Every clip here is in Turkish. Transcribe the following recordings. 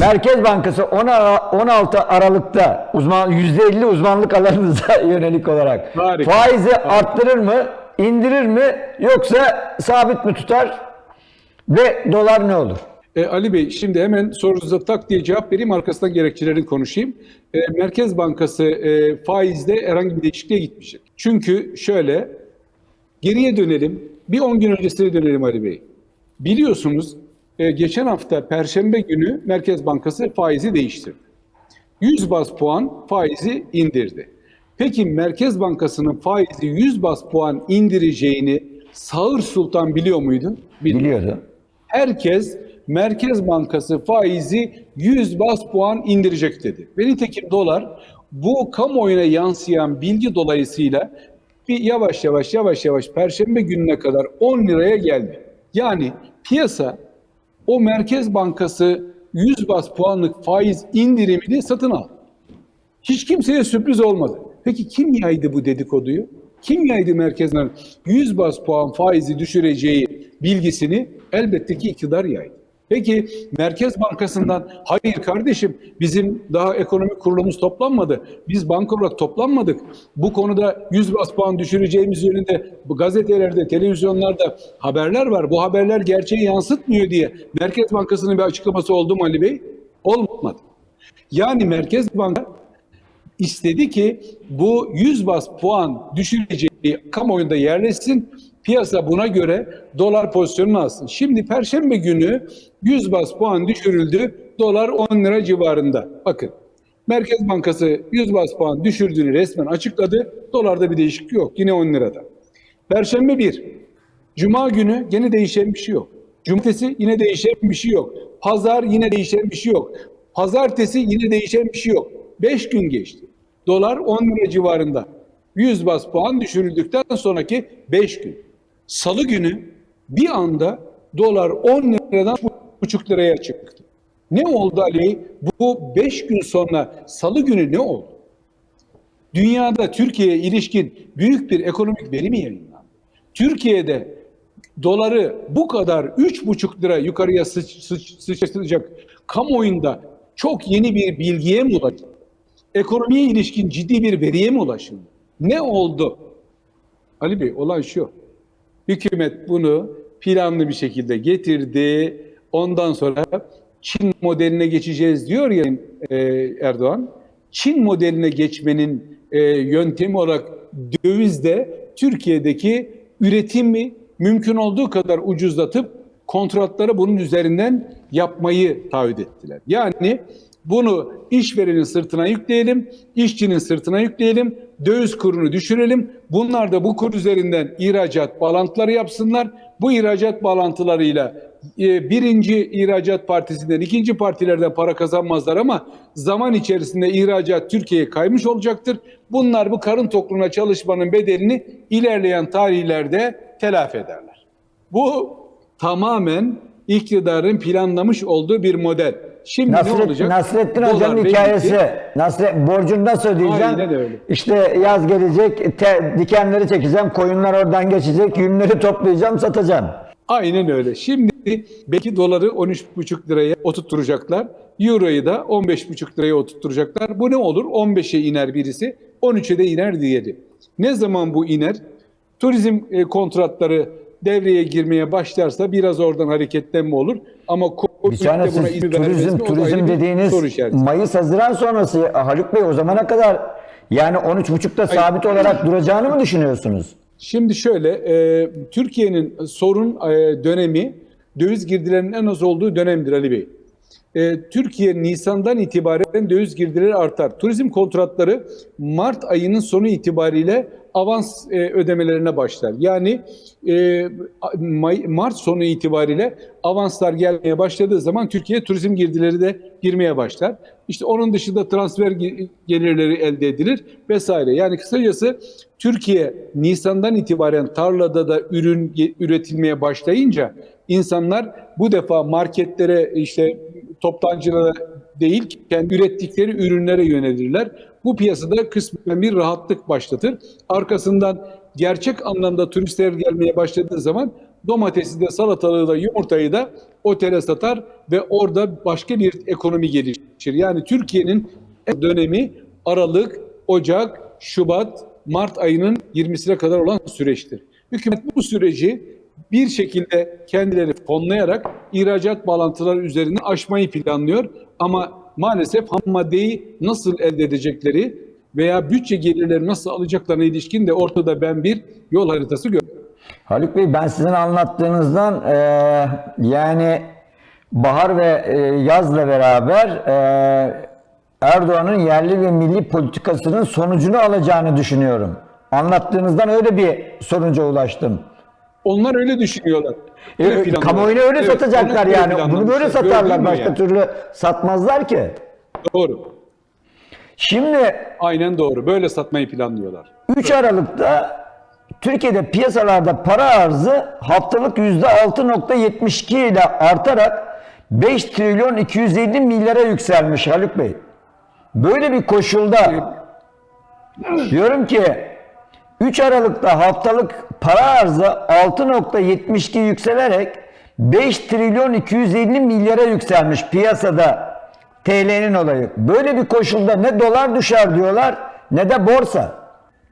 Merkez Bankası 10 Ara- 16 Aralık'ta uzman %50 uzmanlık alanınıza yönelik olarak Harika. faizi arttırır mı, indirir mi yoksa sabit mi tutar ve dolar ne olur? E, Ali Bey şimdi hemen sorunuza tak diye cevap vereyim arkasından gerekçelerini konuşayım. E, Merkez Bankası e, faizde herhangi bir değişikliğe gitmeyecek. Çünkü şöyle geriye dönelim bir 10 gün öncesine dönelim Ali Bey. Biliyorsunuz e, geçen hafta Perşembe günü Merkez Bankası faizi değiştirdi. 100 bas puan faizi indirdi. Peki Merkez Bankası'nın faizi 100 bas puan indireceğini Sağır Sultan biliyor muydu? Bilmiyordu Biliyordu. herkes Merkez Bankası faizi 100 bas puan indirecek dedi. Ve nitekim dolar bu kamuoyuna yansıyan bilgi dolayısıyla bir yavaş yavaş yavaş yavaş Perşembe gününe kadar 10 liraya geldi. Yani piyasa o Merkez Bankası 100 bas puanlık faiz indirimini satın aldı. Hiç kimseye sürpriz olmadı. Peki kim yaydı bu dedikoduyu? Kim yaydı merkezden 100 bas puan faizi düşüreceği bilgisini? Elbette ki iktidar yaydı. Peki Merkez Bankası'ndan hayır kardeşim bizim daha ekonomik kurulumuz toplanmadı. Biz banka olarak toplanmadık. Bu konuda 100 bas puan düşüreceğimiz yönünde bu gazetelerde, televizyonlarda haberler var. Bu haberler gerçeği yansıtmıyor diye Merkez Bankası'nın bir açıklaması oldu mu Ali Bey? Olmadı. Yani Merkez Banka istedi ki bu 100 bas puan düşüreceği kamuoyunda yerleşsin. Piyasa buna göre dolar pozisyonunu alsın. Şimdi perşembe günü 100 bas puan düşürüldü. Dolar 10 lira civarında. Bakın Merkez Bankası 100 bas puan düşürdüğünü resmen açıkladı. Dolarda bir değişiklik yok. Yine 10 lirada. Perşembe 1. Cuma günü yine değişen bir şey yok. Cumartesi yine değişen bir şey yok. Pazar yine değişen bir şey yok. Pazartesi yine değişen bir şey yok. 5 gün geçti. Dolar 10 lira civarında. 100 bas puan düşürüldükten sonraki 5 gün. Salı günü bir anda dolar 10 liradan buçuk liraya çıktı. Ne oldu Ali? Bu 5 gün sonra salı günü ne oldu? Dünyada Türkiye'ye ilişkin büyük bir ekonomik veri mi yayınlandı? Türkiye'de doları bu kadar 3,5 lira yukarıya sıç, sıç, sıçratacak kamuoyunda çok yeni bir bilgiye mi ulaşıldı? Ekonomiye ilişkin ciddi bir veriye mi ulaşıldı? Ne oldu? Ali Bey olay şu. Hükümet bunu planlı bir şekilde getirdi. Ondan sonra Çin modeline geçeceğiz diyor ya e, Erdoğan. Çin modeline geçmenin e, yöntemi olarak dövizde Türkiye'deki üretimi mümkün olduğu kadar ucuzlatıp kontratları bunun üzerinden yapmayı taahhüt ettiler. Yani bunu işverenin sırtına yükleyelim, işçinin sırtına yükleyelim, döviz kurunu düşürelim. Bunlar da bu kur üzerinden ihracat bağlantıları yapsınlar. Bu ihracat bağlantılarıyla e, birinci ihracat partisinden, ikinci partilerden para kazanmazlar ama zaman içerisinde ihracat Türkiye'ye kaymış olacaktır. Bunlar bu karın tokluğuna çalışmanın bedelini ilerleyen tarihlerde telafi ederler. Bu tamamen iktidarın planlamış olduğu bir model. Şimdi ne Nasret, olacak? Nasrettin Dolar Hoca'nın hikayesi. Nasret, borcunu nasıl ödeyeceğim? Aynen öyle. İşte yaz gelecek, te- dikenleri çekeceğim, koyunlar oradan geçecek, yünleri toplayacağım, satacağım. Aynen öyle. Şimdi belki doları 13,5 liraya oturtturacaklar. Euro'yu da 15,5 liraya oturtturacaklar. Bu ne olur? 15'e iner birisi, 13'e de iner diğeri. Ne zaman bu iner? Turizm e, kontratları devreye girmeye başlarsa biraz oradan hareketlenme olur. Ama Bir Covid de tane buna izin turizm, mi? Turizm dediğiniz soru işareti. Mayıs-Haziran sonrası Haluk Bey o zamana kadar yani 13.5'ta sabit olarak duracağını mı düşünüyorsunuz? Şimdi şöyle, e, Türkiye'nin sorun e, dönemi döviz girdilerinin en az olduğu dönemdir Ali Bey. E, Türkiye Nisan'dan itibaren döviz girdileri artar. Turizm kontratları Mart ayının sonu itibariyle avans e, ödemelerine başlar. Yani e, Mart sonu itibariyle avanslar gelmeye başladığı zaman Türkiye turizm girdileri de girmeye başlar. İşte onun dışında transfer ge- gelirleri elde edilir vesaire. Yani kısacası Türkiye Nisan'dan itibaren tarlada da ürün üretilmeye başlayınca insanlar bu defa marketlere işte toptancılara değil kendi ürettikleri ürünlere yönelirler. Bu piyasada kısmen bir rahatlık başlatır. Arkasından gerçek anlamda turistler gelmeye başladığı zaman Domatesi de salatalığı da yumurtayı da otele satar ve orada başka bir ekonomi gelişir. Yani Türkiye'nin dönemi Aralık, Ocak, Şubat, Mart ayının 20'sine kadar olan süreçtir. Hükümet bu süreci bir şekilde kendileri fonlayarak ihracat bağlantıları üzerine aşmayı planlıyor. Ama maalesef ham maddeyi nasıl elde edecekleri veya bütçe gelirleri nasıl alacaklarına ilişkin de ortada ben bir yol haritası görüyorum. Haluk Bey ben sizin anlattığınızdan eee, yani bahar ve eee, yazla beraber eee, Erdoğan'ın yerli ve milli politikasının sonucunu alacağını düşünüyorum. Anlattığınızdan öyle bir sonuca ulaştım. Onlar öyle düşünüyorlar. E, Öyle planlıyorlar. kamuoyuna öyle Evet, satacaklar öyle yani. Bunu böyle satarlar. Başka yani? türlü satmazlar ki. Doğru. Şimdi Aynen doğru. Böyle satmayı planlıyorlar. 3 Aralık'ta Türkiye'de piyasalarda para arzı haftalık %6.72 ile artarak 5 trilyon 250 milyara yükselmiş Haluk Bey. Böyle bir koşulda diyorum ki 3 Aralık'ta haftalık para arzı 6.72 yükselerek 5 trilyon 250 milyara yükselmiş piyasada TL'nin olayı. Böyle bir koşulda ne dolar düşer diyorlar ne de borsa.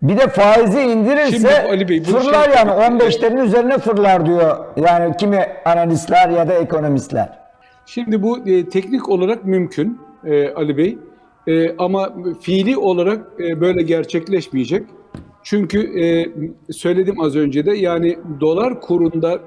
Bir de faizi indirirse Şimdi Bey, fırlar şey- yani 15'lerin üzerine fırlar diyor. Yani kimi analistler ya da ekonomistler. Şimdi bu e, teknik olarak mümkün e, Ali Bey. E, ama fiili olarak e, böyle gerçekleşmeyecek. Çünkü e, söyledim az önce de yani dolar kurunda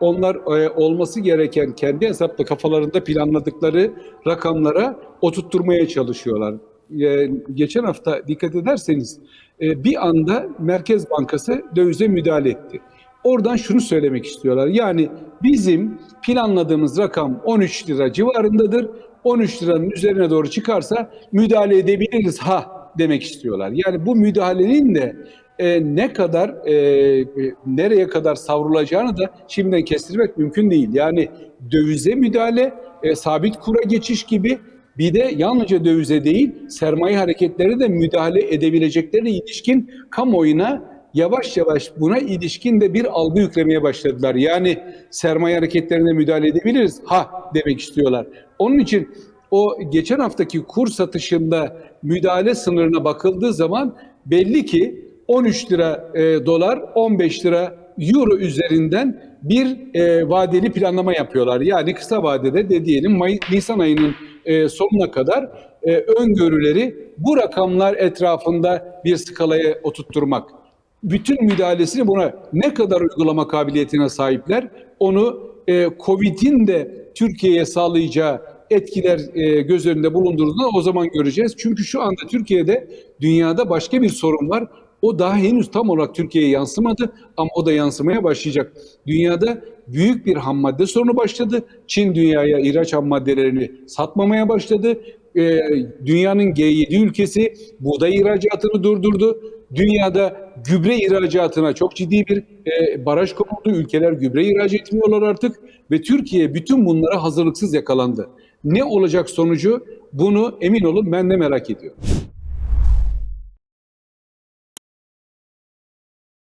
onlar e, olması gereken kendi hesapta kafalarında planladıkları rakamlara oturtturmaya çalışıyorlar. E, geçen hafta dikkat ederseniz e, bir anda Merkez Bankası dövize müdahale etti. Oradan şunu söylemek istiyorlar. Yani bizim planladığımız rakam 13 lira civarındadır. 13 liranın üzerine doğru çıkarsa müdahale edebiliriz ha demek istiyorlar. Yani bu müdahalenin de e, ne kadar e, nereye kadar savrulacağını da şimdiden kestirmek mümkün değil. Yani dövize müdahale, e, sabit kura geçiş gibi bir de yalnızca dövize değil sermaye hareketleri de müdahale edebileceklerine ilişkin kamuoyuna yavaş yavaş buna ilişkin de bir algı yüklemeye başladılar. Yani sermaye hareketlerine müdahale edebiliriz ha demek istiyorlar. Onun için o geçen haftaki kur satışında müdahale sınırına bakıldığı zaman belli ki 13 lira e, dolar 15 lira euro üzerinden bir e, vadeli planlama yapıyorlar. Yani kısa vadede de diyelim May- Nisan ayının e, sonuna kadar e, öngörüleri bu rakamlar etrafında bir skalaya oturtturmak. Bütün müdahalesini buna ne kadar uygulama kabiliyetine sahipler onu e, Covid'in de Türkiye'ye sağlayacağı etkiler e, göz önünde bulundurduğunda o zaman göreceğiz. Çünkü şu anda Türkiye'de dünyada başka bir sorun var. O daha henüz tam olarak Türkiye'ye yansımadı ama o da yansımaya başlayacak. Dünyada büyük bir ham madde sorunu başladı. Çin dünyaya ihraç ham maddelerini satmamaya başladı. Ee, dünyanın G7 ülkesi buğday ihracatını durdurdu. Dünyada gübre ihracatına çok ciddi bir e, baraj konuldu. Ülkeler gübre ihraç etmiyorlar artık ve Türkiye bütün bunlara hazırlıksız yakalandı. Ne olacak sonucu? Bunu emin olun ben de merak ediyorum.